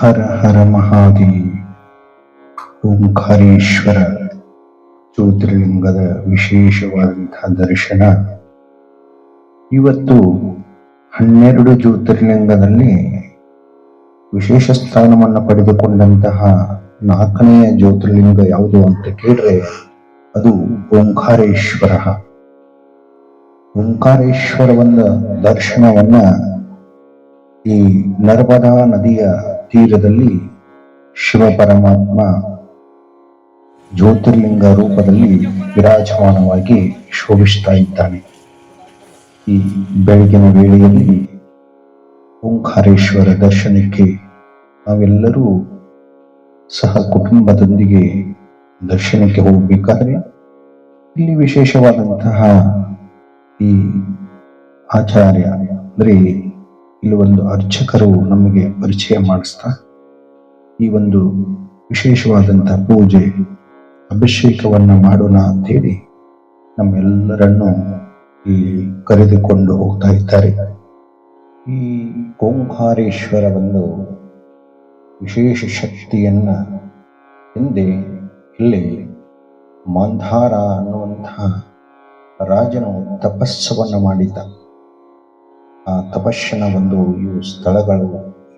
ಹರ ಹರ ಮಹಾದೇವ್ ಓಂಕಾರೇಶ್ವರ ಜ್ಯೋತಿರ್ಲಿಂಗದ ವಿಶೇಷವಾದಂತಹ ದರ್ಶನ. ಇವತ್ತು ಹನ್ನೆರಡು ಜ್ಯೋತಿರ್ಲಿಂಗದಲ್ಲಿ ವಿಶೇಷ ಸ್ಥಾನವನ್ನು ಪಡೆದುಕೊಂಡಂತಹ ನಾಲ್ಕನೆಯ ಜ್ಯೋತಿರ್ಲಿಂಗ ಯಾವುದು ಅಂತ ಕೇಳಿದ್ರೆ ಅದು ಓಂಕಾರೇಶ್ವರ. ಓಂಕಾರೇಶ್ವರವನ್ನ ದರ್ಶನವನ್ನ ಈ ನರ್ಮದಾ ನದಿಯ ತೀರದಲ್ಲಿ ಶಿವ ಪರಮಾತ್ಮ ಜ್ಯೋತಿರ್ಲಿಂಗ ರೂಪದಲ್ಲಿ ವಿರಾಜಮಾನವಾಗಿ ಶೋಭಿಸ್ತಾ ಇದ್ದಾನೆ. ಈ ಬೆಳಗಿನ ವೇಳೆಯಲ್ಲಿ ಓಂಕಾರೇಶ್ವರ ದರ್ಶನಕ್ಕೆ ನಾವೆಲ್ಲರೂ ಸಹ ಕುಟುಂಬದೊಂದಿಗೆ ದರ್ಶನಕ್ಕೆ ಹೋಗಬೇಕಾದ್ರೆ ಇಲ್ಲಿ ವಿಶೇಷವಾದಂತಹ ಈ ಆಚಾರ್ಯ ಅಂದ್ರೆ ಇಲ್ಲಿ ಒಂದು ಅರ್ಚಕರು ನಮಗೆ ಪರಿಚಯ ಮಾಡಿಸ್ತಾ ಈ ಒಂದು ವಿಶೇಷವಾದಂತಹ ಪೂಜೆ, ಅಭಿಷೇಕವನ್ನು ಮಾಡೋಣ ಅಂತೇಳಿ ನಮ್ಮೆಲ್ಲರನ್ನು ಇಲ್ಲಿ ಕರೆದುಕೊಂಡು ಹೋಗ್ತಾ ಇದ್ದಾರೆ. ಈ ಓಂಕಾರೇಶ್ವರ ಒಂದು ವಿಶೇಷ ಶಕ್ತಿಯನ್ನ ಹಿಂದೆ ಇಲ್ಲಿ ಮಾಂಧಾರ ಅನ್ನುವಂತಹ ರಾಜನು ತಪಸ್ಸವನ್ನು ಮಾಡಿದ್ದ. ತಪಸ್ಸಿನ ಒಂದು ಇವು ಸ್ಥಳಗಳು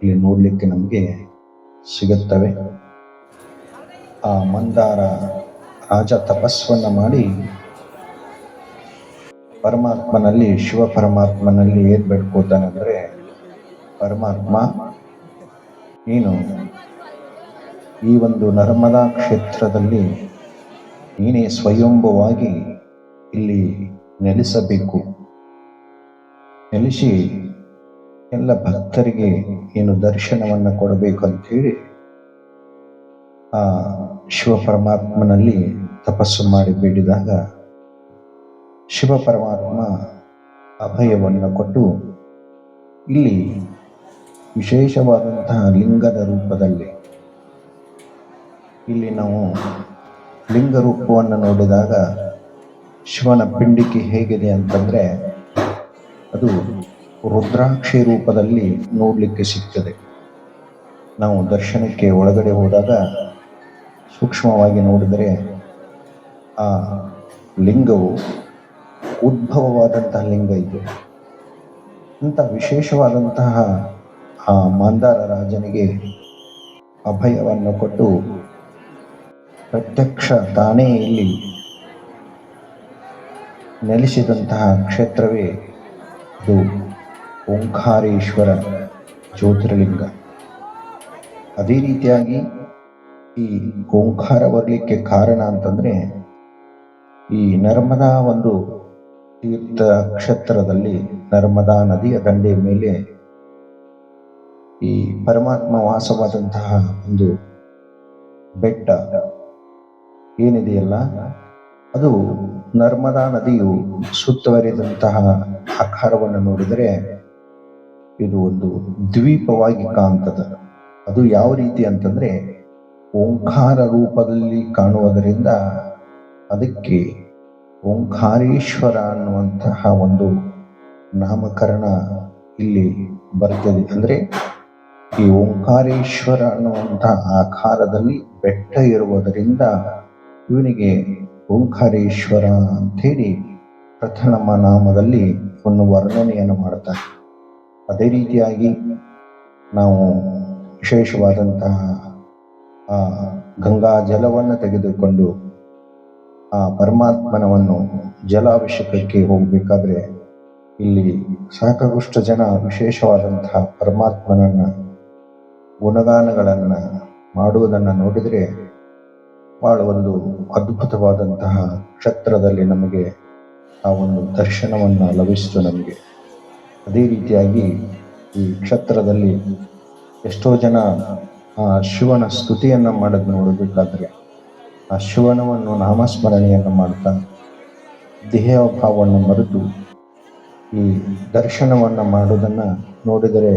ಇಲ್ಲಿ ನೋಡಲಿಕ್ಕೆ ನಮಗೆ ಸಿಗುತ್ತವೆ. ಆ ಮಂದಾರ ರಾಜ ತಪಸ್ಸನ್ನ ಮಾಡಿ ಪರಮಾತ್ಮನಲ್ಲಿ, ಶಿವ ಪರಮಾತ್ಮನಲ್ಲಿ ಏನ್ ಬೇಡ್ಕೋತಾನಂದ್ರೆ ಪರಮಾತ್ಮ, ನೀನು ಈ ಒಂದು ನರ್ಮದಾ ಕ್ಷೇತ್ರದಲ್ಲಿ ನೀನೇ ಸ್ವಯಂಭವಾಗಿ ಇಲ್ಲಿ ನೆಲೆಸಬೇಕು. ನೆಲೆಸಿ ಎಲ್ಲ ಭಕ್ತರಿಗೆ ಏನು ದರ್ಶನವನ್ನು ಕೊಡಬೇಕು ಅಂತೇಳಿ ಆ ಶಿವ ಪರಮಾತ್ಮನಲ್ಲಿ ತಪಸ್ಸು ಮಾಡಿ ಬೇಡಿದಾಗ ಶಿವ ಪರಮಾತ್ಮ ಅಭಯವನ್ನು ಕೊಟ್ಟು ಇಲ್ಲಿ ವಿಶೇಷವಾದಂತಹ ಲಿಂಗದ ರೂಪದಲ್ಲಿ ಇಲ್ಲಿ ನಾವು ಲಿಂಗ ರೂಪವನ್ನು ನೋಡಿದಾಗ ಶಿವನ ಪಿಂಡಿಕೆ ಹೇಗಿದೆ ಅಂತಂದ್ರೆ ಅದು ರುದ್ರಾಕ್ಷಿ ರೂಪದಲ್ಲಿ ನೋಡಲಿಕ್ಕೆ ಸಿಗ್ತದೆ. ನಾವು ದರ್ಶನಕ್ಕೆ ಒಳಗಡೆ ಹೋದಾಗ ಸೂಕ್ಷ್ಮವಾಗಿ ನೋಡಿದರೆ ಆ ಲಿಂಗವು ಉದ್ಭವವಾದಂತಹ ಲಿಂಗ ಇದು. ಇಂಥ ವಿಶೇಷವಾದಂತಹ ಆ ಮಾಂದಾರ ರಾಜನಿಗೆ ಅಭಯವನ್ನು ಕೊಟ್ಟು ಪ್ರತ್ಯಕ್ಷ ತಾನೇ ಇಲ್ಲಿ ನೆಲೆಸಿದಂತಹ ಕ್ಷೇತ್ರವೇ ಅದು ಓಂಕಾರೇಶ್ವರ ಜ್ಯೋತಿರ್ಲಿಂಗ. ಅದೇ ರೀತಿಯಾಗಿ ಈ ಓಂಕಾರ ಬರಲಿಕ್ಕೆ ಕಾರಣ ಅಂತಂದ್ರೆ, ಈ ನರ್ಮದಾ ಒಂದು ತೀರ್ಥ ಕ್ಷೇತ್ರದಲ್ಲಿ ನರ್ಮದಾ ನದಿಯ ದಂಡೆಯ ಮೇಲೆ ಈ ಪರಮಾತ್ಮ ವಾಸವಾದಂತಹ ಒಂದು ಬೆಟ್ಟ ಏನಿದೆಯಲ್ಲ, ಅದು ನರ್ಮದಾ ನದಿಯು ಸುತ್ತುವರಿದಂತಹ ಆಕಾರವನ್ನು ನೋಡಿದರೆ ಇದು ಒಂದು ದ್ವೀಪವಾಗಿ ಕಾಣ್ತದ. ಅದು ಯಾವ ರೀತಿ ಅಂತಂದ್ರೆ ಓಂಕಾರ ರೂಪದಲ್ಲಿ ಕಾಣುವುದರಿಂದ ಅದಕ್ಕೆ ಓಂಕಾರೇಶ್ವರ ಅನ್ನುವಂತಹ ಒಂದು ನಾಮಕರಣ ಇಲ್ಲಿ ಬರ್ತದೆ. ಅಂದ್ರೆ ಈ ಓಂಕಾರೇಶ್ವರ ಅನ್ನುವಂತಹ ಆಕಾರದಲ್ಲಿ ಬೆಟ್ಟ ಇರುವುದರಿಂದ ಇವನಿಗೆ ಓಂಕಾರೇಶ್ವರ ಅಂಥೇಳಿ ಪ್ರಥಮ ನಾಮದಲ್ಲಿ ಒಂದು ವರ್ಣನೆಯನ್ನು ಮಾಡ್ತಾರೆ ಅದೇ ರೀತಿಯಾಗಿ ನಾವು ವಿಶೇಷವಾದಂತಹ, ಆ, ಗಂಗಾ ಜಲವನ್ನು ತೆಗೆದುಕೊಂಡು, ಆ, ಪರಮಾತ್ಮನವನ್ನು ಜಲಾಭಿಷೇಕಕ್ಕೆ ಹೋಗಬೇಕಾದ್ರೆ ಇಲ್ಲಿ ಸಾಕಷ್ಟು ಜನ ವಿಶೇಷವಾದಂತಹ ಪರಮಾತ್ಮನನ್ನ ಗುಣಗಾನಗಳನ್ನು ಮಾಡುವುದನ್ನು ನೋಡಿದರೆ ಬಹಳ ಒಂದು ಅದ್ಭುತವಾದಂತಹ ಕ್ಷೇತ್ರದಲ್ಲಿ ನಮಗೆ ಆ ಒಂದು ದರ್ಶನವನ್ನು ಲಭಿಸಿತು ನಮಗೆ. ಅದೇ ರೀತಿಯಾಗಿ ಈ ಕ್ಷೇತ್ರದಲ್ಲಿ ಎಷ್ಟೋ ಜನ ಆ ಶಿವನ ಸ್ತುತಿಯನ್ನು ಮಾಡೋದು ನೋಡಬೇಕಾದ್ರೆ ಆ ಶಿವನವನ್ನು ನಾಮಸ್ಮರಣೆಯನ್ನು ಮಾಡ್ತಾ ದೇಹಭಾವವನ್ನು ಮರೆತು ಈ ದರ್ಶನವನ್ನು ಮಾಡುವುದನ್ನು ನೋಡಿದರೆ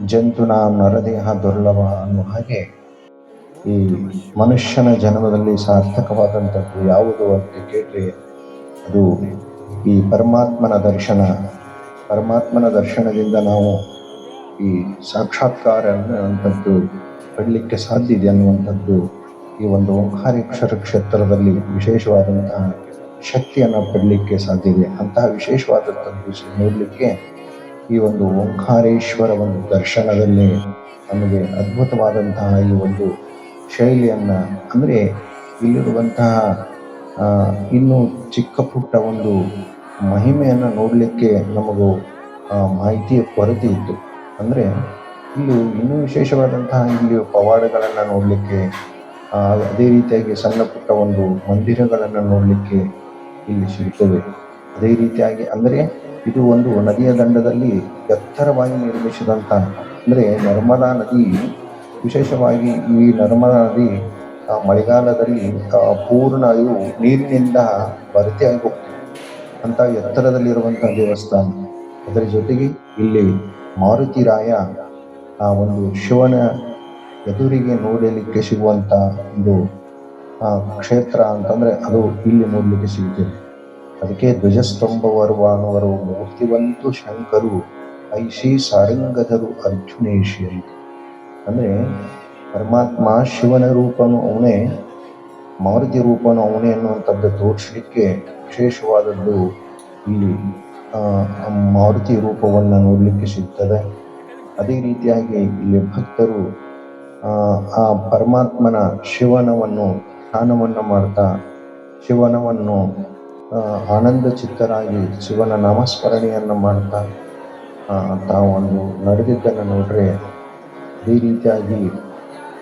ಜಂತುನ ನರದೇಹ ದುರ್ಲಭ ಅನ್ನೋ ಹಾಗೆ ಈ ಮನುಷ್ಯನ ಜನ್ಮದಲ್ಲಿ ಸಾರ್ಥಕವಾದಂಥದ್ದು ಯಾವುದು ಅಂತ ಕೇಳಿದ್ರೆ ಅದು ಈ ಪರಮಾತ್ಮನ ದರ್ಶನ. ಪರಮಾತ್ಮನ ದರ್ಶನದಿಂದ ನಾವು ಈ ಸಾಕ್ಷಾತ್ಕಾರ ಅನ್ನುವಂಥದ್ದು ಪಡಲಿಕ್ಕೆ ಸಾಧ್ಯ ಇದೆ ಅನ್ನುವಂಥದ್ದು ಈ ಒಂದು ಓಂಕಾರೇಶ್ವರ ಕ್ಷೇತ್ರದಲ್ಲಿ ವಿಶೇಷವಾದಂತಹ ಶಕ್ತಿಯನ್ನು ಪಡಲಿಕ್ಕೆ ಸಾಧ್ಯ ಇದೆ. ಅಂತಹ ವಿಶೇಷವಾದಂಥದ್ದು ನೋಡಲಿಕ್ಕೆ ಈ ಒಂದು ಓಂಕಾರೇಶ್ವರ ಒಂದು ದರ್ಶನದಲ್ಲಿ ನಮಗೆ ಅದ್ಭುತವಾದಂತಹ ಈ ಒಂದು ಶೈಲಿಯನ್ನು ಅಂದರೆ ಇಲ್ಲಿರುವಂತಹ ಇನ್ನು ಚಿಕ್ಕ ಪುಟ್ಟ ಒಂದು ಮಹಿಮೆಯನ್ನು ನೋಡಲಿಕ್ಕೆ ನಮಗೂ ಮಾಹಿತಿಯ ಕೊರತೆ ಇತ್ತು. ಅಂದರೆ, ಇಲ್ಲಿ ಇನ್ನೂ ವಿಶೇಷವಾದಂತಹ ಇಲ್ಲಿ ಪವಾಡಗಳನ್ನು ನೋಡಲಿಕ್ಕೆ ಅದೇ ರೀತಿಯಾಗಿ ಸಣ್ಣ ಪುಟ್ಟ ಒಂದು ಮಂದಿರಗಳನ್ನು ನೋಡಲಿಕ್ಕೆ ಇಲ್ಲಿ ಸಿಗುತ್ತವೆ ಅದೇ ರೀತಿಯಾಗಿ ಅಂದರೆ, ಇದು ಒಂದು ನದಿಯ ದಂಡದಲ್ಲಿ ಎತ್ತರವಾಗಿ ನಿರ್ಮಿಸಿದಂತಹ ಅಂದರೆ ನರ್ಮದಾ ನದಿ, ವಿಶೇಷವಾಗಿ ಈ ನರ್ಮದಾ ನದಿ ಮಳೆಗಾಲದಲ್ಲಿ ಪೂರ್ಣ ಇವು ನೀರಿನಿಂದ ಭರ್ತಿಯಾಗಿ ಹೋಗ್ತದೆ ಅಂತ ಎತ್ತರದಲ್ಲಿರುವಂತಹ ದೇವಸ್ಥಾನ. ಅದರ ಜೊತೆಗೆ ಇಲ್ಲಿ ಮಾರುತಿರಾಯ ಆ ಒಂದು ಶಿವನ ಎದುರಿಗೆ ನೋಡಲಿಕ್ಕೆ ಸಿಗುವಂಥ ಒಂದು ಕ್ಷೇತ್ರ ಅಂತಂದ್ರೆ ಅದು ಇಲ್ಲಿ ನೋಡಲಿಕ್ಕೆ ಸಿಗುತ್ತದೆ ಅದಕ್ಕೆ ಧ್ವಜಸ್ತಂಭವರುವ ಅನ್ನುವರು ಮೂರ್ತಿವಂತು ಶಂಕರು ಐಶಿ ಸಾರಂಗಧರು ಅರ್ಜುನೇಶಿ ಅಂತ ಅಂದರೆ ಪರಮಾತ್ಮ ಶಿವನ ರೂಪನು ಅವನೇ ಮಾರುತಿ ರೂಪನು ಅವನೇ ಅನ್ನುವಂಥದ್ದು ತೋರಿಸಲಿಕ್ಕೆ ವಿಶೇಷವಾದದ್ದು ಇಲ್ಲಿ ಮಾರುತಿ ರೂಪವನ್ನು ನೋಡಲಿಕ್ಕೆ ಸಿಗ್ತದೆ. ಅದೇ ರೀತಿಯಾಗಿ ಇಲ್ಲಿ ಭಕ್ತರು ಆ, ಪರಮಾತ್ಮನ ಶಿವನವನ್ನು ಧ್ಯಾನವನ್ನು ಮಾಡ್ತಾ ಶಿವನವನ್ನು ಆನಂದ ಚಿತ್ತರಾಗಿ ಶಿವನ ನಾಮಸ್ಮರಣೆಯನ್ನು ಮಾಡ್ತಾ ತಾವೊಂದು ನಡೆದಿದ್ದನ್ನು ನೋಡ್ರೆ ಈ ರೀತಿಯಾಗಿ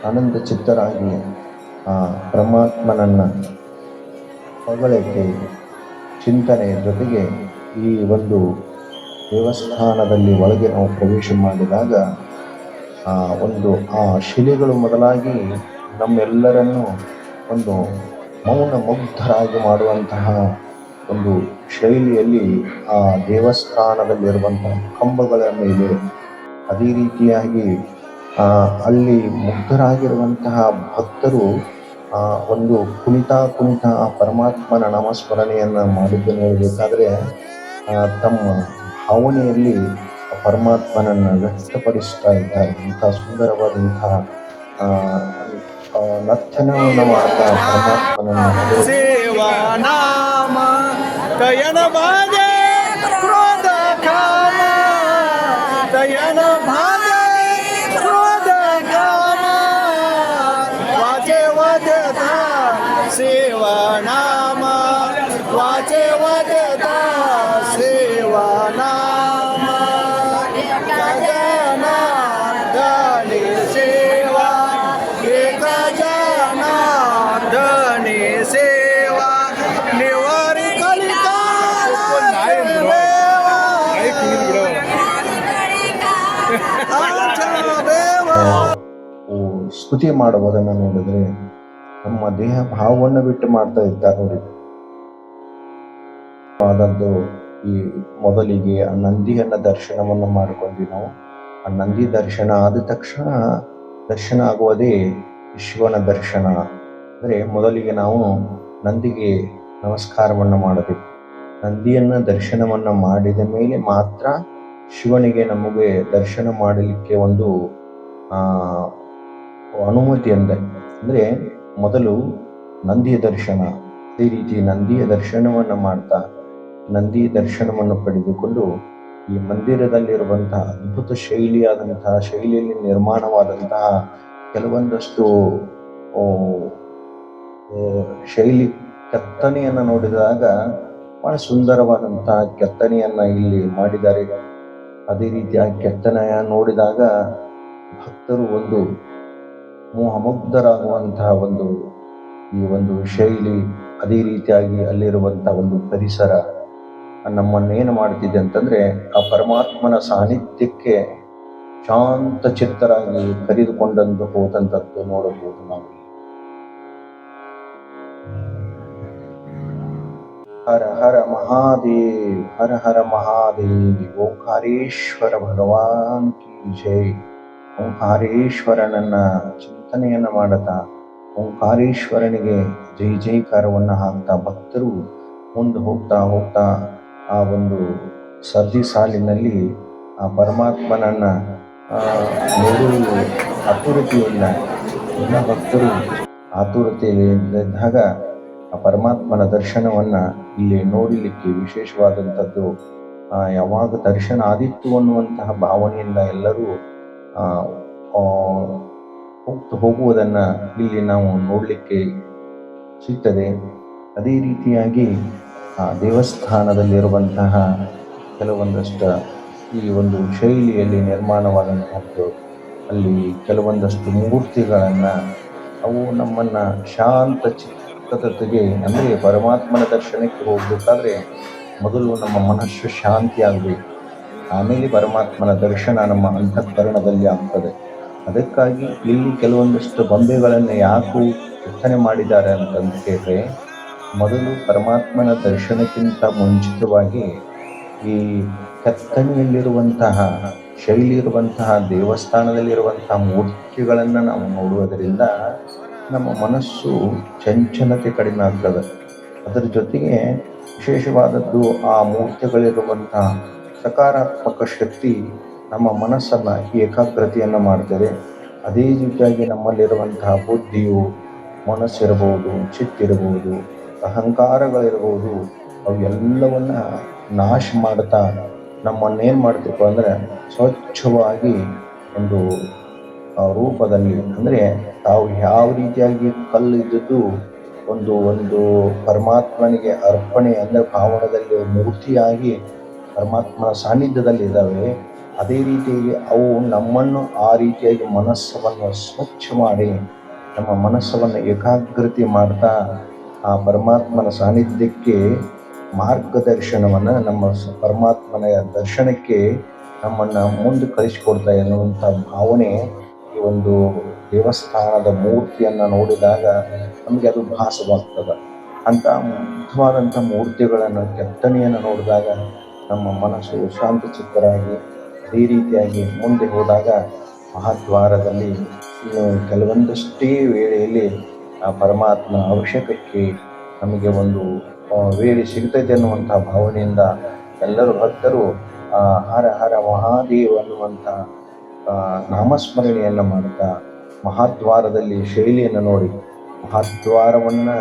ಆನಂದ ಚಿತ್ತರಾಗಿ ಆ ಪರಮಾತ್ಮನನ್ನು ಹೊಗಳಕ್ಕೆ ಚಿಂತನೆ ಜೊತೆಗೆ ಈ ಒಂದು ದೇವಸ್ಥಾನದಲ್ಲಿ ಒಳಗೆ ನಾವು ಪ್ರವೇಶ ಮಾಡಿದಾಗ ಆ ಒಂದು ಆ ಶಿಲೆಗಳು ಮೊದಲಾಗಿ ನಮ್ಮೆಲ್ಲರನ್ನು ಒಂದು ಮೌನ ಮುಗ್ಧರಾಗಿ ಮಾಡುವಂತಹ ಒಂದು ಶೈಲಿಯಲ್ಲಿ ಆ ದೇವಸ್ಥಾನದಲ್ಲಿರುವಂತಹ ಕಂಬಗಳ ಮೇಲೆ ಅದೇ ರೀತಿಯಾಗಿ ಅಲ್ಲಿ ಮುಗ್ಧರಾಗಿರುವಂತಹ ಭಕ್ತರು ಒಂದು ಕುಣಿತ ಕುಣಿತ ಪರಮಾತ್ಮನ ನಾಮಸ್ಮರಣೆಯನ್ನು ಮಾಡಿದ್ದು ನೋಡಬೇಕಾದ್ರೆ ತಮ್ಮ ಭಾವನೆಯಲ್ಲಿ ಪರಮಾತ್ಮನನ್ನು ವ್ಯಕ್ತಪಡಿಸ್ತಾ ಇದ್ದಾರೆ. ಇಂಥ ಸುಂದರವಾದಂತಹ ನರ್ತನವನ್ನು ಮಾಡ್ತಾ ಪರಮಾತ್ಮನನ್ನು ಸ್ತುತಿ ಮಾಡುವುದನ್ನು ನೋಡಿದ್ರೆ ನಮ್ಮ ದೇಹ ಭಾವವನ್ನು ಬಿಟ್ಟು ಮಾಡ್ತಾ ಇರ್ತಾರೆ ನೋಡಿ. ಆದದ್ದು ಈ ಮೊದಲಿಗೆ ಆ ನಂದಿಯನ್ನ ದರ್ಶನವನ್ನು ಮಾಡಿಕೊಂಡ್ವಿ ನಾವು. ಆ ನಂದಿ ದರ್ಶನ ಆದ ತಕ್ಷಣ ದರ್ಶನ ಆಗುವುದೇ ಶಿವನ ದರ್ಶನ. ಅಂದರೆ ಮೊದಲಿಗೆ ನಾವು ನಂದಿಗೆ ನಮಸ್ಕಾರವನ್ನು ಮಾಡಬೇಕು. ನಂದಿಯನ್ನ ದರ್ಶನವನ್ನ ಮಾಡಿದ ಮೇಲೆ ಮಾತ್ರ ಶಿವನಿಗೆ ನಮಗೆ ದರ್ಶನ ಮಾಡಲಿಕ್ಕೆ ಒಂದು ಅನುಮತಿ ಅಂದೆ ಅಂದರೆ ಮೊದಲು ನಂದಿಯ ದರ್ಶನ, ಅದೇ ರೀತಿ ನಂದಿಯ ದರ್ಶನವನ್ನು ಮಾಡ್ತಾ ನಂದಿ ದರ್ಶನವನ್ನು ಪಡೆದುಕೊಂಡು ಈ ಮಂದಿರದಲ್ಲಿರುವಂತಹ ಅದ್ಭುತ ಶೈಲಿಯಾದಂತಹ, ಶೈಲಿಯಲ್ಲಿ ನಿರ್ಮಾಣವಾದಂತಹ ಕೆಲವೊಂದಷ್ಟು ಶೈಲಿ ಕೆತ್ತನೆಯನ್ನು ನೋಡಿದಾಗ ಬಹಳ ಸುಂದರವಾದಂತಹ ಕೆತ್ತನೆಯನ್ನು ಇಲ್ಲಿ ಮಾಡಿದ್ದಾರೆ. ಅದೇ ರೀತಿಯ ಕೆತ್ತನೆಯ ನೋಡಿದಾಗ ಭಕ್ತರು ಒಂದು ಮೋಹಮುಗ್ಧರಾಗುವಂತಹ ಒಂದು ಈ ಒಂದು ಶೈಲಿ, ಅದೇ ರೀತಿಯಾಗಿ ಅಲ್ಲಿರುವಂತಹ ಒಂದು ಪರಿಸರ ನಮ್ಮನ್ನೇನು ಮಾಡ್ತಿದೆ ಅಂತಂದ್ರೆ ಆ ಪರಮಾತ್ಮನ ಸಾನ್ನಿಧ್ಯಕ್ಕೆ ಶಾಂತ ಚಿತ್ತರಾಗಿ ಕರೆದುಕೊಂಡಂದು ಹೋದಂಥದ್ದು ನೋಡಬಹುದು ನಾವು. ಹರ ಹರ ಮಹಾದೇವ್, ಹರ ಹರ ಮಹಾದೇವ್, ಓಂಕಾರೇಶ್ವರ ಭಗವಾನ್ ಕಿ ಜೈ. ಓಂಕಾರೇಶ್ವರನನ್ನ ಚಿಂತನೆಯನ್ನ ಮಾಡುತ್ತಾ ಓಂಕಾರೇಶ್ವರನಿಗೆ ಜೈ ಜೈಕಾರವನ್ನು ಹಾಕ್ತಾ ಭಕ್ತರು ಮುಂದೆ ಹೋಗ್ತಾ ಹೋಗ್ತಾ ಆ ಒಂದು ಸರ್ದಿ ಸಾಲಿನಲ್ಲಿ ಆ ಪರಮಾತ್ಮನನ್ನ ನೋಡುವುದು ಆತುರತೆಯಿಂದ ಎಲ್ಲ ಭಕ್ತರು ಆತುರತೆಯಲ್ಲಿದ್ದಾಗ ಆ ಪರಮಾತ್ಮನ ದರ್ಶನವನ್ನು ಇಲ್ಲಿ ನೋಡಲಿಕ್ಕೆ ವಿಶೇಷವಾದಂಥದ್ದು. ಯಾವಾಗ ದರ್ಶನ ಆದಿತ್ತು ಅನ್ನುವಂತಹ ಭಾವನೆಯಿಂದ ಎಲ್ಲರೂ ಹೋಗ್ತಾ ಹೋಗುವುದನ್ನು ಇಲ್ಲಿ ನಾವು ನೋಡಲಿಕ್ಕೆ ಸಿಗ್ತದೆ. ಅದೇ ರೀತಿಯಾಗಿ ಆ ದೇವಸ್ಥಾನದಲ್ಲಿರುವಂತಹ ಕೆಲವೊಂದಷ್ಟು ಈ ಒಂದು ಶೈಲಿಯಲ್ಲಿ ನಿರ್ಮಾಣವಾದಂತಹದ್ದು, ಅಲ್ಲಿ ಕೆಲವೊಂದಷ್ಟು ಮೂರ್ತಿಗಳನ್ನು ಅವು ನಮ್ಮನ್ನು ಶಾಂತ ಚಿತ್ತತೆಗೆ ಅಂದರೆ ಪರಮಾತ್ಮನ ದರ್ಶನಕ್ಕೆ ಹೋಗಬೇಕಾದ್ರೆ ಮೊದಲು ನಮ್ಮ ಮನಸ್ಸು ಶಾಂತಿ ಆಗಬೇಕು ಆಮೇಲೆ ಪರಮಾತ್ಮನ ದರ್ಶನ ನಮ್ಮ ಅಂತಃಕರಣದಲ್ಲಿ ಆಗ್ತದೆ. ಅದಕ್ಕಾಗಿ ಇಲ್ಲಿ ಕೆಲವೊಂದಷ್ಟು ಬೊಂಬೆಗಳನ್ನು ಯಾಕೂ ಕೆತ್ತನೆ ಮಾಡಿದ್ದಾರೆ ಅಂತಂದು ಕೇಳಿದ್ರೆ ಮೊದಲು ಪರಮಾತ್ಮನ ದರ್ಶನಕ್ಕಿಂತ ಮುಂಚಿತವಾಗಿ ಈ ಕೆತ್ತನೆಯಲ್ಲಿರುವಂತಹ ಶೈಲಿ ಇರುವಂತಹ ದೇವಸ್ಥಾನದಲ್ಲಿರುವಂತಹ ಮೂರ್ತಿಗಳನ್ನು ನಾವು ನೋಡುವುದರಿಂದ ನಮ್ಮ ಮನಸ್ಸು ಚಂಚಲತೆ ಕಡಿಮೆ ಆಗ್ತದೆ. ಅದರ ಜೊತೆಗೆ ವಿಶೇಷವಾದದ್ದು ಆ ಮೂರ್ತಿಗಳಿರುವಂತಹ ಸಕಾರಾತ್ಮಕ ಶಕ್ತಿ ನಮ್ಮ ಮನಸ್ಸನ್ನು ಏಕಾಗ್ರತೆಯನ್ನು ಮಾಡ್ತದೆ. ಅದೇ ರೀತಿಯಾಗಿ ನಮ್ಮಲ್ಲಿರುವಂತಹ ಬುದ್ಧಿಯು ಮನಸ್ಸಿರಬಹುದು, ಚಿತ್ತಿರಬಹುದು, ಅಹಂಕಾರಗಳಿರಬಹುದು, ಅವೆಲ್ಲವನ್ನು ನಾಶ ಮಾಡ್ತಾ ನಮ್ಮನ್ನೇನು ಮಾಡ್ತೀವಿ ಅಂದರೆ ಸ್ವಚ್ಛವಾಗಿ ಒಂದು ರೂಪದಲ್ಲಿ ಅಂದರೆ ತಾವು ಯಾವ ರೀತಿಯಾಗಿ ಕಲ್ಲಿದ್ದದ್ದು ಒಂದು ಒಂದು ಪರಮಾತ್ಮನಿಗೆ ಅರ್ಪಣೆ ಅಂದರೆ ಭಾವನದಲ್ಲಿ ಮೂರ್ತಿಯಾಗಿ ಪರಮಾತ್ಮನ ಸಾನ್ನಿಧ್ಯದಲ್ಲಿ ಇದ್ದಾವೆ, ಅದೇ ರೀತಿಯಾಗಿ ಅವು ನಮ್ಮನ್ನು ಆ ರೀತಿಯಾಗಿ ಮನಸ್ಸನ್ನು ಸ್ವಚ್ಛ ಮಾಡಿ, ನಮ್ಮ ಮನಸ್ಸನ್ನು ಏಕಾಗ್ರತೆ ಮಾಡ್ತಾ ಆ ಪರಮಾತ್ಮನ ಸಾನ್ನಿಧ್ಯಕ್ಕೆ ಮಾರ್ಗದರ್ಶನವನ್ನು, ನಮ್ಮ ಪರಮಾತ್ಮನ ದರ್ಶನಕ್ಕೆ ನಮ್ಮನ್ನು ಮುಂದೆ ಕಳಿಸಿಕೊಡ್ತಾ ಎನ್ನುವಂಥ ಭಾವನೆ ಈ ಒಂದು ದೇವಸ್ಥಾನದ ಮೂರ್ತಿಯನ್ನು ನೋಡಿದಾಗ ನಮಗೆ ಅದು ಭಾಸವಾಗ್ತದೆ. ಅಂಥ ಮುಖ್ಯವಾದಂಥ ಮೂರ್ತಿಗಳನ್ನು ಕೆತ್ತನೆಯನ್ನು ನೋಡಿದಾಗ ನಮ್ಮ ಮನಸ್ಸು ಶಾಂತಚಿತ್ತರಾಗಿ ಈ ರೀತಿಯಾಗಿ ಮುಂದೆ ಹೋದಾಗ ಮಹಾದ್ವಾರದಲ್ಲಿ ಇನ್ನು ಕೆಲವೊಂದಷ್ಟೇ ವೇಳೆಯಲ್ಲಿ ಆ ಪರಮಾತ್ಮ ಅವಶ್ಯಕಕ್ಕೆ ನಮಗೆ ಒಂದು ವೇಳೆ ಸಿಗ್ತೈತೆ ಅನ್ನುವಂಥ ಭಾವನೆಯಿಂದ ಎಲ್ಲರೂ ಭಕ್ತರು ಹರ ಹರ ಮಹಾದೇವ ಅನ್ನುವಂಥ ನಾಮಸ್ಮರಣೆಯನ್ನು ಮಾಡುತ್ತಾ ಮಹಾದ್ವಾರದಲ್ಲಿ ಶೈಲಿಯನ್ನು ನೋಡಿ. ಮಹಾದ್ವಾರವನ್ನು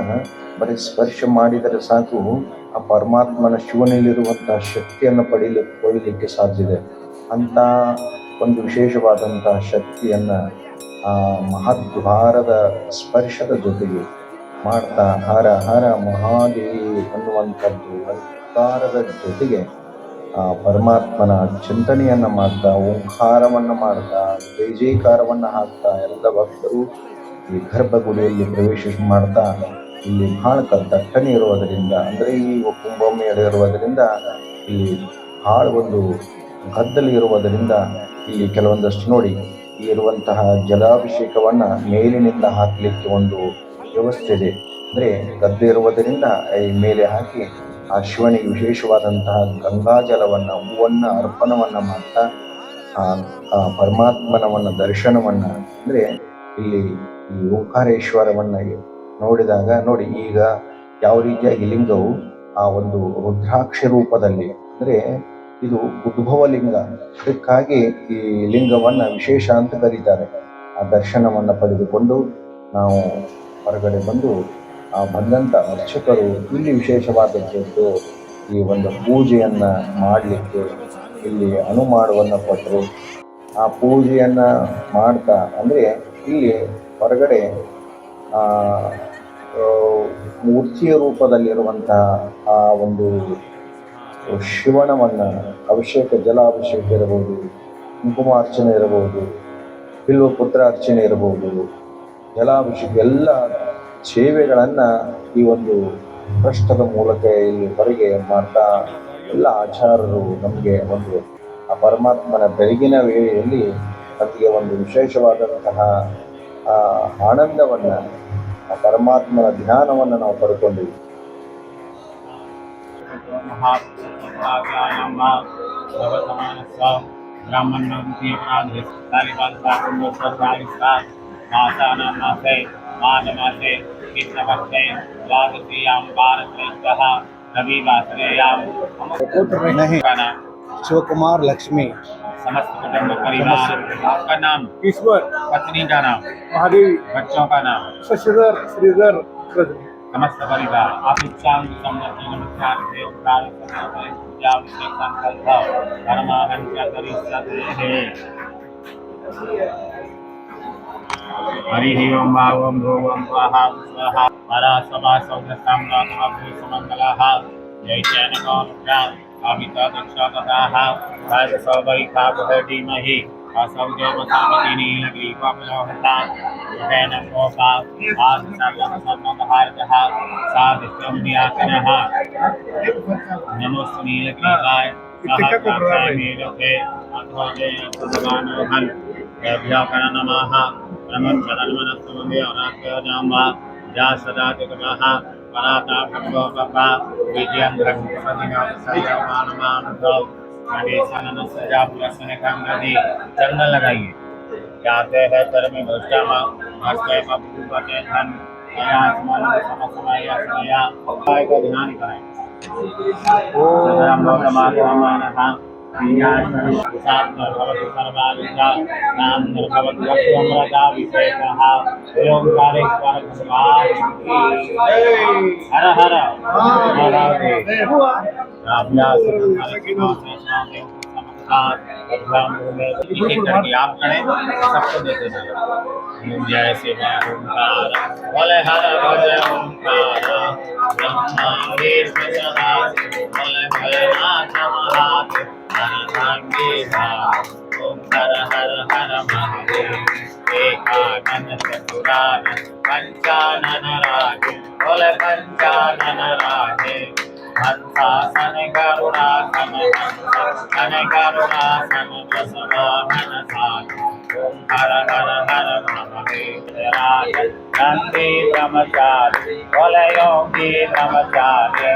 ಬರೀ ಸ್ಪರ್ಶ ಮಾಡಿದರೆ ಸಾಕು. ಆ ಪರಮಾತ್ಮನ ಶಿವನಲ್ಲಿರುವಂತಹ ಶಕ್ತಿಯನ್ನು ಪಡೆಯಲು ಪಡೀಲಿಕ್ಕೆ ಸಾಧ್ಯ ಇದೆ. ಅಂಥ ಒಂದು ವಿಶೇಷವಾದಂತಹ ಶಕ್ತಿಯನ್ನು ಆ ಮಹಾದ್ವಾರದ ಸ್ಪರ್ಶದ ಜೊತೆಗೆ ಮಾಡ್ತಾ ಹರ ಹರ ಮಹಾದೇವಿ ಅನ್ನುವಂಥದ್ದು ಓಂಕಾರದ ಜೊತೆಗೆ ಆ ಪರಮಾತ್ಮನ ಚಿಂತನೆಯನ್ನು ಮಾಡ್ತಾ, ಓಂಕಾರವನ್ನು ಮಾಡ್ತಾ ಜೈ ಜೈಕಾರವನ್ನು ಹಾಕ್ತಾ, ಎಲ್ಲ ಭಕ್ತರು ಈ ಗರ್ಭಗುಡಿಯಲ್ಲಿ ಪ್ರವೇಶ ಮಾಡ್ತಾ ಇಲ್ಲಿ ಬಹಳ ದಟ್ಟಣೆ ಇರುವುದರಿಂದ, ಅಂದರೆ ಈ ಕುಂಭಮೇಳ ಇರುವುದರಿಂದ, ಇಲ್ಲಿ ಬಹಳ ಒಂದು ಗದ್ದಲು ಇರುವುದರಿಂದ ಇಲ್ಲಿ ಕೆಲವೊಂದಷ್ಟು ನೋಡಿ ಇರುವಂತಹ ಜಲಾಭಿಷೇಕವನ್ನು ಮೇಲಿನಿಂದ ಹಾಕಲಿಕ್ಕೆ ಒಂದು ವ್ಯವಸ್ಥೆ ಇದೆ. ಅಂದರೆ ಗದ್ದೆ ಇರುವುದರಿಂದ ಈ ಮೇಲೆ ಹಾಕಿ ಆ ಶಿವನಿಗೆ ವಿಶೇಷವಾದಂತಹ ಗಂಗಾಜಲವನ್ನು ಹೂವನ್ನು, ಅರ್ಪಣವನ್ನು ಮಾಡ್ತಾ ಆ ಪರಮಾತ್ಮನವನ್ನ ದರ್ಶನವನ್ನು, ಅಂದರೆ ಇಲ್ಲಿ ಈ ಓಂಕಾರೇಶ್ವರವನ್ನು ನೋಡಿದಾಗ ನೋಡಿ ಈಗ ಯಾವ ರೀತಿಯಾಗಿ ಲಿಂಗವು ಆ ಒಂದು ರುದ್ರಾಕ್ಷ ರೂಪದಲ್ಲಿ ಅಂದರೆ ಇದು ಉದ್ಭವ ಲಿಂಗ. ಅದಕ್ಕಾಗಿ ಈ ಲಿಂಗವನ್ನು ವಿಶೇಷ ಅಂತ ಕರೀತಾರೆ. ಆ ದರ್ಶನವನ್ನು ಪಡೆದುಕೊಂಡು ನಾವು ಹೊರಗಡೆ ಬಂದು ಆ ಬಂದಂಥ ಅರ್ಚಕರು ಇಲ್ಲಿ ವಿಶೇಷವಾದದ್ದು ಈ ಒಂದು ಪೂಜೆಯನ್ನು ಮಾಡಲಿಕ್ಕೆ ಇಲ್ಲಿ ಅನುಮಾನವನ್ನು ಕೊಟ್ಟರು. ಆ ಪೂಜೆಯನ್ನು ಮಾಡ್ತಾ ಅಂದರೆ ಇಲ್ಲಿ ಹೊರಗಡೆ ಮೂರ್ತಿಯ ರೂಪದಲ್ಲಿರುವಂತಹ ಆ ಒಂದು ಶಿವನವನ್ನು ಅಭಿಷೇಕ, ಜಲಾಭಿಷೇಕ ಇರಬಹುದು, ಕುಂಕುಮಾರ್ಚನೆ ಇರಬಹುದು ಬಿಲ್ವ ಪುತ್ರಾರ್ಚನೆ ಇರಬಹುದು, ಜಲಾಭಿಷೇಕ, ಎಲ್ಲ ಸೇವೆಗಳನ್ನು ಈ ಒಂದು ಕಷ್ಟದ ಮೂಲಕ ಇಲ್ಲಿ ಹೊರಗೆ ಮಾಡ್ತಾ ಎಲ್ಲ ಆಚಾರರು ನಮಗೆ ಒಂದು ಆ ಪರಮಾತ್ಮನ ಬೆಳಗಿನ ವೇಳೆಯಲ್ಲಿ ನಮಗೆ ಒಂದು ವಿಶೇಷವಾದಂತಹ ಆನಂದವನ್ನು ಆ ಪರಮಾತ್ಮನ ಜ್ಞಾನವನ್ನು ನಾವು ಪಡ್ಕೊಂಡಿವಿ नहीं शिवकुमार लक्ष्मी। समस्त कुटुंब परिवार आपका नाम? ईश्वर। पत्नी का नाम? महादेवी। बच्चों का नाम? शशिधर श्रीधर समस्त परिवार आप इच्छाओं की सम्मति नमस्कार से कार्य करते पूजा अभिषेक संकल्प परमाहन क्या करिष्यते हैं। हरि ओम ओम स्वाहा स्वाहा। परा सभा साम्राज्य भू जय चैन अमिता दक्षातदाः राजसौभविकाकुह धीमहि असौजोपसामतिनीलग्रीवापलोहतां येन कोपा आदिसर्वसम्मतभारतः सा विक्रम्यासनः नमोऽस्तु नीलग्रीवाय। सहस्राक्षायमेलोके अथो जयसुभगानोहन् तेभ्यः नमः नमस्करन्मनस्तुमन्दे अनात्मजां वा या सदा जगमः चरण लगाइए जाते हैं तर में भ्रष्टामा हस्ते में अपनी बातें धन नया आसमान में समय समय या समय या उपाय का ध्यान करें ओम नमो नमः नमः हर हर आप करें सबको देते जाए जय शिव ओंकार बोले हर भजय ओंकार ब्रह्मांडीर सदा बोले भयनाथ महादेव ओम हर हर हर महादेव। एकानन चतुरानन पंचानन राजे बोले पंचानन राजे हंसासन करुणासन हंसन करुणासन प्रसवाहन सान ओम हर हर हर महादेव। राज नंदी ब्रह्मचारी बोले योगी ब्रह्मचारी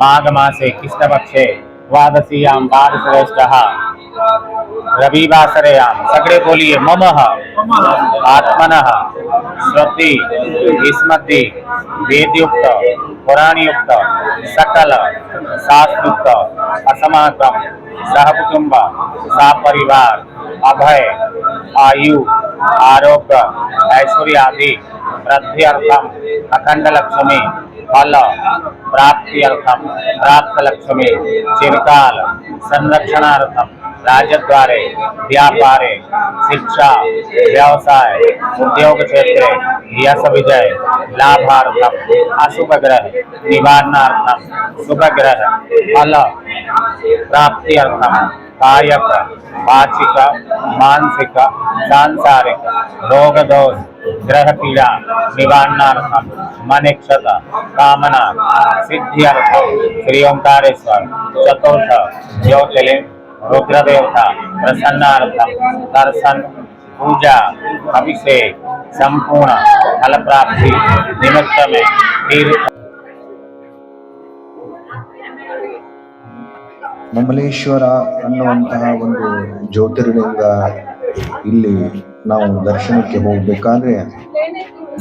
माघ मासे कृष्णपक्षे द्वादशीयां वादश्रेष्ठः रविवासरयां सगळे बोलिए ममः। आत्मनः श्रद्धि स्मृति वेदयुक्त, पुराणयुक्त, सकल शास्त्रयुक्त असमागम, सहकुटुंब, सपरिवार, अभय, आयु आरोग्य ऐश्वर्य आदि, वृद्धि अर्थम, अखंड लक्ष्मी, फल प्राप्ति अर्थम, प्राप्त लक्ष्मी, चिरकाल, संरक्षणार्थम, राजद्वारे, व्यापारे, शिक्षा, व्यवसाय, उद्योग क्षेत्रे, यश विजय, लाभार्थम अशुभ ग्रह निवारणार्थम शुभ ग्रह फल प्राप्ति अर्थम। वाचिक मानसिक, सांसारिक रोग दोष ग्रह पीड़ा निवारणार्थम मनिक्षत, कामना सिद्ध्यर्थम श्री ओंकारेश्वर चतुर्थ, ज्योतिर्लिंग रुद्र देवता प्रसन्नार्थम दर्शन, पूजा, अभिषेक, संपूर्ण फल प्राप्ति निमित्त में तीर्थ। ಮಮಲೇಶ್ವರ ಅನ್ನುವಂತಹ ಒಂದು ಜ್ಯೋತಿರ್ಲಿಂಗ ಇಲ್ಲಿ ನಾವು ದರ್ಶನಕ್ಕೆ ಹೋಗಬೇಕಾದ್ರೆ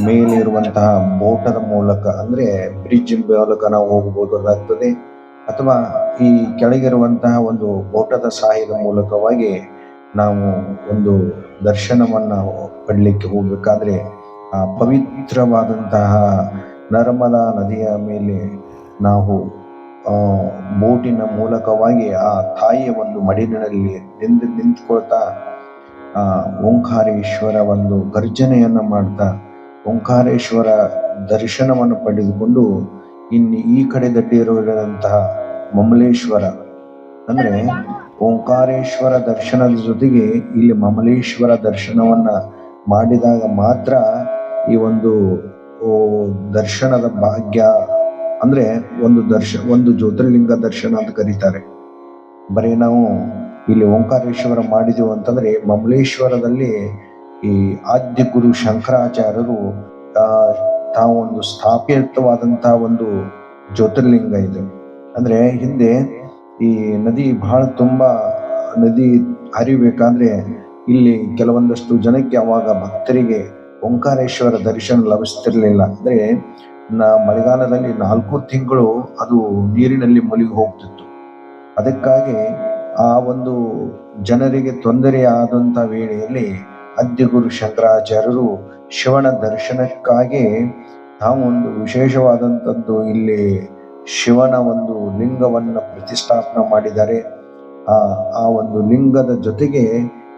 ಮೇಲಿರುವಂತಹ ಬೋಟದ ಮೂಲಕ, ಅಂದ್ರೆ ಬ್ರಿಡ್ಜ್ ಮೂಲಕ ನಾವು ಹೋಗಬಹುದಾಗ್ತದೆ ಅಥವಾ ಈ ಕೆಳಗಿರುವಂತಹ ಒಂದು ಬೋಟದ ಸಹಾಯದ ಮೂಲಕವಾಗಿ ನಾವು ಒಂದು ದರ್ಶನವನ್ನ ಪಡಲಿಕ್ಕೆ ಹೋಗಬೇಕಾದ್ರೆ ಆ ಪವಿತ್ರವಾದಂತಹ ನರ್ಮದಾ ನದಿಯ ಮೇಲೆ ನಾವು ಬೋಟಿನ ಮೂಲಕವಾಗಿ ಆ ತಾಯಿಯ ಒಂದು ಮಡಿಲಿನಲ್ಲಿ ನಿಂತು ನಿಂತ್ಕೊಳ್ತಾ, ಆ ಓಂಕಾರೇಶ್ವರ ಒಂದು ಗರ್ಜನೆಯನ್ನು ಮಾಡ್ತಾ, ಓಂಕಾರೇಶ್ವರ ದರ್ಶನವನ್ನು ಪಡೆದುಕೊಂಡು ಇನ್ನು ಈ ಕಡೆ ದಟ್ಟಿರುವಂತಹ ಮಮಲೇಶ್ವರ. ಅಂದ್ರೆ ಓಂಕಾರೇಶ್ವರ ದರ್ಶನದ ಜೊತೆಗೆ ಇಲ್ಲಿ ಮಮಲೇಶ್ವರ ದರ್ಶನವನ್ನ ಮಾಡಿದಾಗ ಮಾತ್ರ ಈ ಒಂದು ದರ್ಶನದ ಭಾಗ್ಯ ಅಂದ್ರೆ ಒಂದು ದರ್ಶ, ಒಂದು ಜ್ಯೋತಿರ್ಲಿಂಗ ದರ್ಶನ ಅಂತ ಕರೀತಾರೆ. ಬರೀ ನಾವು ಇಲ್ಲಿ ಓಂಕಾರೇಶ್ವರ ಮಾಡಿದೆವು ಅಂತಂದ್ರೆ ಮಮಲೇಶ್ವರದಲ್ಲಿ ಈ ಆದ್ಯ ಗುರು ಶಂಕರಾಚಾರ್ಯರು ತಾವೊಂದು ಸ್ಥಾಪಿತವಾದಂತಹ ಒಂದು ಜ್ಯೋತಿರ್ಲಿಂಗ ಇದೆ. ಅಂದ್ರೆ ಹಿಂದೆ ಈ ನದಿ ಬಹಳ ತುಂಬಾ, ನದಿ ಹರಿಬೇಕಾದ್ರೆ ಇಲ್ಲಿ ಕೆಲವೊಂದಷ್ಟು ಜನಕ್ಕೆ ಅವಾಗ ಭಕ್ತರಿಗೆ ಓಂಕಾರೇಶ್ವರ ದರ್ಶನ ಲಭಿಸ್ತಿರ್ಲಿಲ್ಲ. ಅಂದ್ರೆ ನ ಮಳೆಗಾಲದಲ್ಲಿ ನಾಲ್ಕು ತಿಂಗಳು ಅದು ನೀರಿನಲ್ಲಿ ಮುಳುಗಿ ಹೋಗ್ತಿತ್ತು. ಅದಕ್ಕಾಗಿ ಆ ಒಂದು ಜನರಿಗೆ ತೊಂದರೆ ಆದಂತ ವೇಳೆಯಲ್ಲಿ ಅದ್ಯಗುರು ಶಂಕರಾಚಾರ್ಯರು ಶಿವನ ದರ್ಶನಕ್ಕಾಗಿ ತಾವು ಒಂದು ವಿಶೇಷವಾದಂಥದ್ದು ಇಲ್ಲಿ ಶಿವನ ಒಂದು ಲಿಂಗವನ್ನು ಪ್ರತಿಷ್ಠಾಪನೆ ಮಾಡಿದ್ದಾರೆ. ಆ ಆ ಒಂದು ಲಿಂಗದ ಜೊತೆಗೆ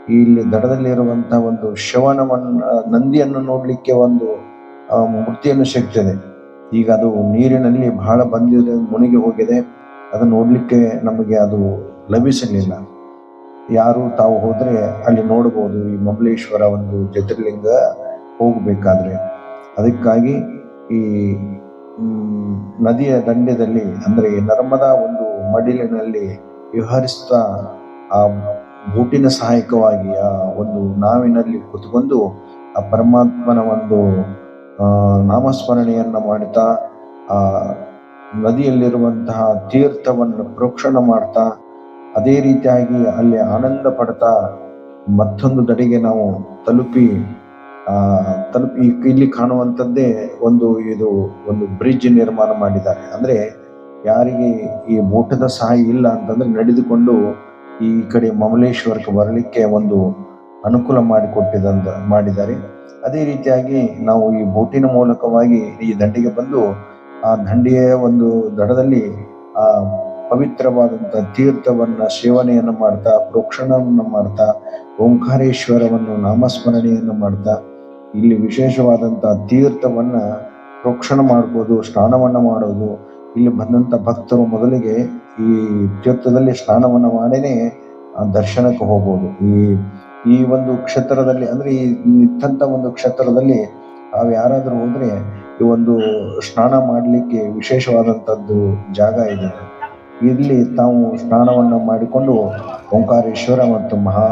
ಇಲ್ಲಿ ದಡದಲ್ಲಿರುವಂತಹ ಒಂದು ಶಿವನವನ್ನು, ನಂದಿಯನ್ನು ನೋಡಲಿಕ್ಕೆ ಒಂದು ಮೂರ್ತಿಯನ್ನು ಸಿಗ್ತದೆ. ಈಗ ಅದು ನೀರಿನಲ್ಲಿ ಬಹಳ ಬಂದಿದೆ ಮುಳುಗಿ ಹೋಗಿದೆ. ಅದನ್ನು ನೋಡಲಿಕ್ಕೆ ನಮಗೆ ಅದು ಲಭಿಸಲಿಲ್ಲ. ಯಾರು ತಾವು ಹೋದರೆ ಅಲ್ಲಿ ನೋಡಬಹುದು ಈ ಮಮಲೇಶ್ವರ ಒಂದು ಜ್ಯೋತಿರ್ಲಿಂಗ ಹೋಗಬೇಕಾದ್ರೆ. ಅದಕ್ಕಾಗಿ ಈ ನದಿಯ ದಂಡೆದಲ್ಲಿ ಅಂದ್ರೆ ನರ್ಮದಾ ಒಂದು ಮಡಿಲಿನಲ್ಲಿ ವಿಹರಿಸ್ತಾ, ಆ ಬೂಟಿನ ಸಹಾಯಕವಾಗಿ ಆ ಒಂದು ನಾವಿನಲ್ಲಿ ಕೂತ್ಕೊಂಡು ಆ ಪರಮಾತ್ಮನ ಒಂದು ನಾಮಸ್ಮರಣೆಯನ್ನ ಮಾಡ್ತಾ, ಆ, ನದಿಯಲ್ಲಿರುವಂತಹ ತೀರ್ಥವನ್ನು ಪ್ರೋಕ್ಷಣ ಮಾಡ್ತಾ, ಅದೇ ರೀತಿಯಾಗಿ ಅಲ್ಲಿ ಆನಂದ ಪಡ್ತಾ, ಮತ್ತೊಂದು ದಡೆಗೆ ನಾವು ತಲುಪಿ, ಆ, ತಲುಪಿ ಇಲ್ಲಿ ಕಾಣುವಂಥದ್ದೇ ಒಂದು ಇದು, ಒಂದು ಬ್ರಿಡ್ಜ್ ನಿರ್ಮಾಣ ಮಾಡಿದ್ದಾರೆ. ಅಂದ್ರೆ ಯಾರಿಗೆ ಈ ಮೋಟದ ಸಹಾಯ ಇಲ್ಲ ಅಂತಂದ್ರೆ ನಡೆದುಕೊಂಡು ಈ ಕಡೆ ಮಮಲೇಶ್ವರಕ್ಕೆ ಬರಲಿಕ್ಕೆ ಒಂದು ಅನುಕೂಲ ಮಾಡಿಕೊಟ್ಟಿದಂತ, ಮಾಡಿದ್ದಾರೆ. ಅದೇ ರೀತಿಯಾಗಿ ನಾವು ಈ ಬೋಟಿನ ಮೂಲಕವಾಗಿ ಈ ದಂಡಿಗೆ ಬಂದು ಆ ದಂಡಿಯ ಒಂದು ದಡದಲ್ಲಿ ಆ ಪವಿತ್ರವಾದಂಥ ತೀರ್ಥವನ್ನ ಸೇವನೆಯನ್ನು ಮಾಡ್ತಾ, ಪ್ರೋಕ್ಷಣವನ್ನು ಮಾಡ್ತಾ, ಓಂಕಾರೇಶ್ವರವನ್ನು ನಾಮಸ್ಮರಣೆಯನ್ನು ಮಾಡ್ತಾ, ಇಲ್ಲಿ ವಿಶೇಷವಾದಂಥ ತೀರ್ಥವನ್ನ ಪ್ರೋಕ್ಷಣ ಮಾಡ್ಬೋದು, ಸ್ನಾನವನ್ನ ಮಾಡೋದು. ಇಲ್ಲಿ ಬಂದಂತ ಭಕ್ತರು ಮೊದಲಿಗೆ ಈ ತೀರ್ಥದಲ್ಲಿ ಸ್ನಾನವನ್ನು ಮಾಡಿನೇ ದರ್ಶನಕ್ಕೆ ಹೋಗ್ಬೋದು. ಈ ಈ ಒಂದು ಕ್ಷೇತ್ರದಲ್ಲಿ ಅಂದ್ರೆ ಈ ನಿಂತ ಒಂದು ಕ್ಷೇತ್ರದಲ್ಲಿ ನಾವು ಯಾರಾದರೂ ಹೋದ್ರೆ ಈ ಒಂದು ಸ್ನಾನ ಮಾಡಲಿಕ್ಕೆ ವಿಶೇಷವಾದಂತದ್ದು ಜಾಗ ಇದೆ ಇಲ್ಲಿ ತಾವು ಸ್ನಾನವನ್ನು ಮಾಡಿಕೊಂಡು ಓಂಕಾರೇಶ್ವರ ಮತ್ತು ಮಹಾ.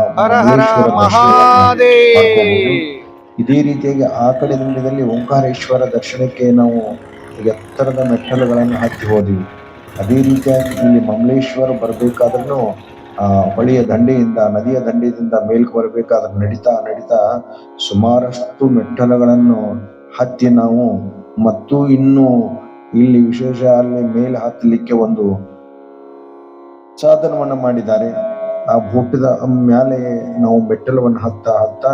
ಇದೇ ರೀತಿಯಾಗಿ ಆ ಕಡೆ ದಿನದಲ್ಲಿ ಓಂಕಾರೇಶ್ವರ ದರ್ಶನಕ್ಕೆ ನಾವು ಎತ್ತರದ ಮೆಟ್ಟಲುಗಳನ್ನು ಹಾಕಿ ಹೋದ್ವಿ ಅದೇ ರೀತಿಯಾಗಿ ಇಲ್ಲಿ ಮಮಲೇಶ್ವರ ಬರಬೇಕಾದ್ರೂ ಹೊಳೆಯ ದಂಡೆಯಿಂದ, ನದಿಯ ದಂಡೆಯಿಂದ ಮೇಲ್ಕ್ ಬರಬೇಕಾದ್ರೆ ನಡಿತಾ ನಡಿತಾ ಸುಮಾರಷ್ಟು ಮೆಟ್ಟಲುಗಳನ್ನು ಹತ್ತಿ ನಾವು ಮತ್ತು ಇನ್ನು ಇಲ್ಲಿ ವಿಶೇಷ ಅಲ್ಲಿ ಮೇಲೆ ಹತ್ತಲಿಕ್ಕೆ ಒಂದು ಸಾಧನವನ್ನು ಮಾಡಿದ್ದಾರೆ. ಆ ಭೂಟದ ಮೇಲೆ ನಾವು ಮೆಟ್ಟಲವನ್ನು ಹತ್ತ ಹತ್ತ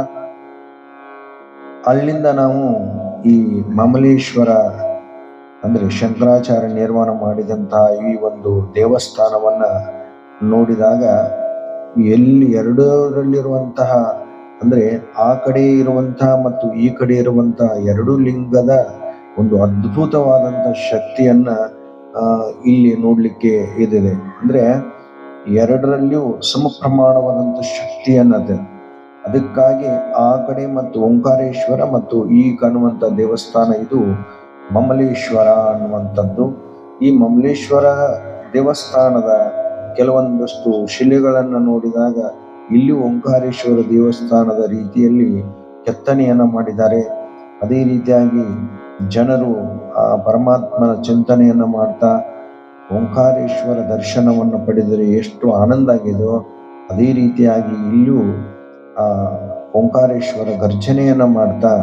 ಅಲ್ಲಿಂದ ನಾವು ಈ ಮಮಲೇಶ್ವರ ಅಂದ್ರೆ ಶಂಕರಾಚಾರ್ಯ ನಿರ್ಮಾಣ ಮಾಡಿದಂತಹ ಈ ಒಂದು ದೇವಸ್ಥಾನವನ್ನ ನೋಡಿದಾಗ ಎಲ್ಲಿ ಎರಡರಲ್ಲಿರುವಂತಹ, ಅಂದ್ರೆ ಆ ಕಡೆ ಇರುವಂತಹ ಮತ್ತು ಈ ಕಡೆ ಇರುವಂತಹ ಎರಡು ಲಿಂಗದ ಒಂದು ಅದ್ಭುತವಾದಂತಹ ಶಕ್ತಿಯನ್ನ ಇಲ್ಲಿ ನೋಡ್ಲಿಕ್ಕೆ ಇದಿದೆ. ಅಂದ್ರೆ ಎರಡರಲ್ಲಿಯೂ ಸಮ ಪ್ರಮಾಣವಾದಂತ ಶಕ್ತಿಯನ್ನದೆ. ಅದಕ್ಕಾಗಿ ಆ ಕಡೆ ಮತ್ತು ಓಂಕಾರೇಶ್ವರ ಮತ್ತು ಈ ಕಾಣುವಂತ ದೇವಸ್ಥಾನ ಇದು ಮಮಲೇಶ್ವರ ಅನ್ನುವಂಥದ್ದು. ಈ ಮಮಲೇಶ್ವರ ದೇವಸ್ಥಾನದ ಕೆಲವೊಂದಷ್ಟು ಶಿಲೆಗಳನ್ನು ನೋಡಿದಾಗ ಇಲ್ಲಿ ಓಂಕಾರೇಶ್ವರ ದೇವಸ್ಥಾನದ ರೀತಿಯಲ್ಲಿ ಕೆತ್ತನೆಯನ್ನ ಮಾಡಿದ್ದಾರೆ. ಅದೇ ರೀತಿಯಾಗಿ ಜನರು ಆ ಪರಮಾತ್ಮನ ಚಿಂತನೆಯನ್ನ ಮಾಡ್ತಾ ಓಂಕಾರೇಶ್ವರ ದರ್ಶನವನ್ನು ಪಡೆದರೆ ಎಷ್ಟು ಆನಂದ ಆಗಿದೆಯೋ ಅದೇ ರೀತಿಯಾಗಿ ಇಲ್ಲೂ ಆ ಓಂಕಾರೇಶ್ವರ ಗರ್ಜನೆಯನ್ನ ಮಾಡ್ತಾ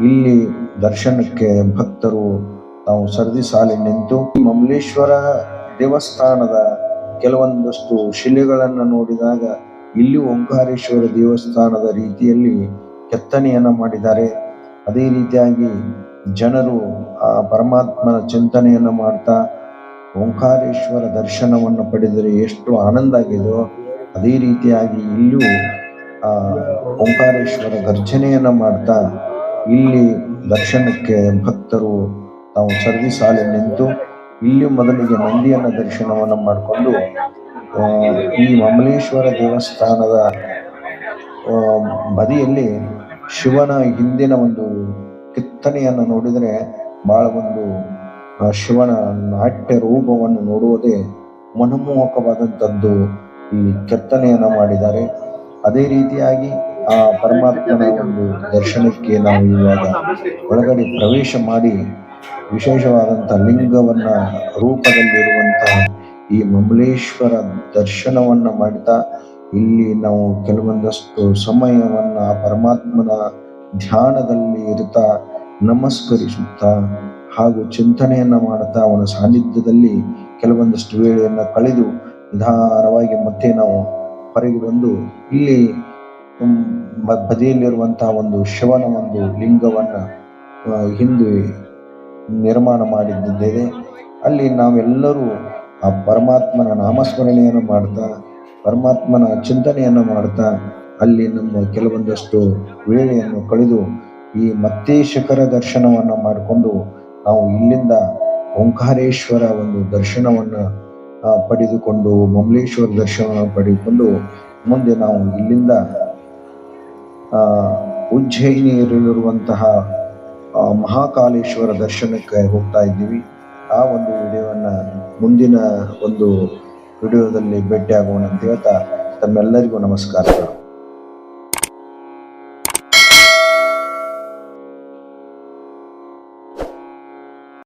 ಇಲ್ಲಿ ದರ್ಶನಕ್ಕೆ ಭಕ್ತರು ತಾವು ಸರದಿ ಸಾಲಿ ನಿಂತು ಮಮಲೇಶ್ವರ ದೇವಸ್ಥಾನದ ಕೆಲವೊಂದಷ್ಟು ಶಿಲೆಗಳನ್ನು ನೋಡಿದಾಗ ಇಲ್ಲಿ ಓಂಕಾರೇಶ್ವರ ದೇವಸ್ಥಾನದ ರೀತಿಯಲ್ಲಿ ಕೆತ್ತನೆಯನ್ನ ಮಾಡಿದ್ದಾರೆ. ಅದೇ ರೀತಿಯಾಗಿ ಜನರು ಆ ಪರಮಾತ್ಮನ ಚಿಂತನೆಯನ್ನ ಮಾಡ್ತಾ ಓಂಕಾರೇಶ್ವರ ದರ್ಶನವನ್ನು ಪಡೆದರೆ ಎಷ್ಟು ಆನಂದ ಆಗಿದೆಯೋ, ಅದೇ ರೀತಿಯಾಗಿ ಇಲ್ಲೂ ಆ ಓಂಕಾರೇಶ್ವರ ಗರ್ಜನೆಯನ್ನ ಮಾಡ್ತಾ ಇಲ್ಲಿ ದರ್ಶನಕ್ಕೆ ಭಕ್ತರು ತಾವು ಸರದಿ ಸಾಲಿ ನಿಂತು ಇಲ್ಲಿ ಮೊದಲಿಗೆ ನಂದಿಯನ್ನ ದರ್ಶನವನ್ನು ಮಾಡಿಕೊಂಡು ಈ ಮಮಲೇಶ್ವರ ದೇವಸ್ಥಾನದ ಬದಿಯಲ್ಲಿ ಶಿವನ ಹಿಂದಿನ ಒಂದು ಕೆತ್ತನೆಯನ್ನು ನೋಡಿದರೆ ಬಹಳ ಒಂದು ಶಿವನ ನಾಟ್ಯ ರೂಪವನ್ನು ನೋಡುವುದೇ ಮನಮೋಹಕವಾದಂಥದ್ದು ಈ ಕೆತ್ತನೆಯನ್ನು ಮಾಡಿದ್ದಾರೆ. ಅದೇ ರೀತಿಯಾಗಿ ಆ ಪರಮಾತ್ಮನ ಒಂದು ದರ್ಶನಕ್ಕೆ ನಾವು ಇವಾಗ ಒಳಗಡೆ ಪ್ರವೇಶ ಮಾಡಿ ವಿಶೇಷವಾದಂಥ ಲಿಂಗವನ್ನ ರೂಪದಲ್ಲಿರುವಂತಹ ಈ ಮಮಲೇಶ್ವರ ದರ್ಶನವನ್ನ ಮಾಡ್ತಾ ಇಲ್ಲಿ ನಾವು ಕೆಲವೊಂದಷ್ಟು ಸಮಯವನ್ನ ಪರಮಾತ್ಮನ ಧ್ಯಾನದಲ್ಲಿ ಇರ್ತಾ ನಮಸ್ಕರಿಸುತ್ತಾ ಹಾಗೂ ಚಿಂತನೆಯನ್ನ ಮಾಡ್ತಾ ಅವನ ಸಾನ್ನಿಧ್ಯದಲ್ಲಿ ಕೆಲವೊಂದಷ್ಟು ವೇಳೆಯನ್ನ ಕಳೆದು ನಿಧಾನವಾಗಿ ಮತ್ತೆ ನಾವು ಹೊರಗೆ ಬಂದು ಇಲ್ಲಿ ಬದಿಯಲ್ಲಿರುವಂತಹ ಒಂದು ಶಿವನ ಒಂದು ಲಿಂಗವನ್ನ ಹಿಂದೆ ನಿರ್ಮಾಣ ಮಾಡಿದ್ದೇವೆ ಅಲ್ಲಿ ನಾವೆಲ್ಲರೂ ಆ ಪರಮಾತ್ಮನ ನಾಮಸ್ಮರಣೆಯನ್ನು ಮಾಡ್ತಾ, ಪರಮಾತ್ಮನ ಚಿಂತನೆಯನ್ನು ಮಾಡ್ತಾ, ಅಲ್ಲಿ ನಮ್ಮ ಕೆಲವೊಂದಷ್ಟು ವೇಳೆಯನ್ನು ಕಳೆದು ಈ ಮತ್ತೆ ಶಿಖರ ದರ್ಶನವನ್ನು ಮಾಡಿಕೊಂಡು ನಾವು ಇಲ್ಲಿಂದ ಓಂಕಾರೇಶ್ವರ ಒಂದು ದರ್ಶನವನ್ನು ಪಡೆದುಕೊಂಡು ಮಮಲೇಶ್ವರ ದರ್ಶನವನ್ನು ಪಡೆದುಕೊಂಡು ಮುಂದೆ ನಾವು ಇಲ್ಲಿಂದ ಉಜ್ಜಯಿನಿಯಲ್ಲಿರುವಂತಹ ಮಹಾಕಾಲೇಶ್ವರ ದರ್ಶನಕ್ಕೆ ಹೋಗ್ತಾ ಇದ್ದೀವಿ. ಆ ಒಂದು ವಿಡಿಯೋವನ್ನ ಮುಂದಿನ ಒಂದು ವಿಡಿಯೋದಲ್ಲಿ ಭೇಟಿಯಾಗೋಣ ಅಂತ ಹೇಳ್ತಾ ತಮ್ಮೆಲ್ಲರಿಗೂ ನಮಸ್ಕಾರಗಳು.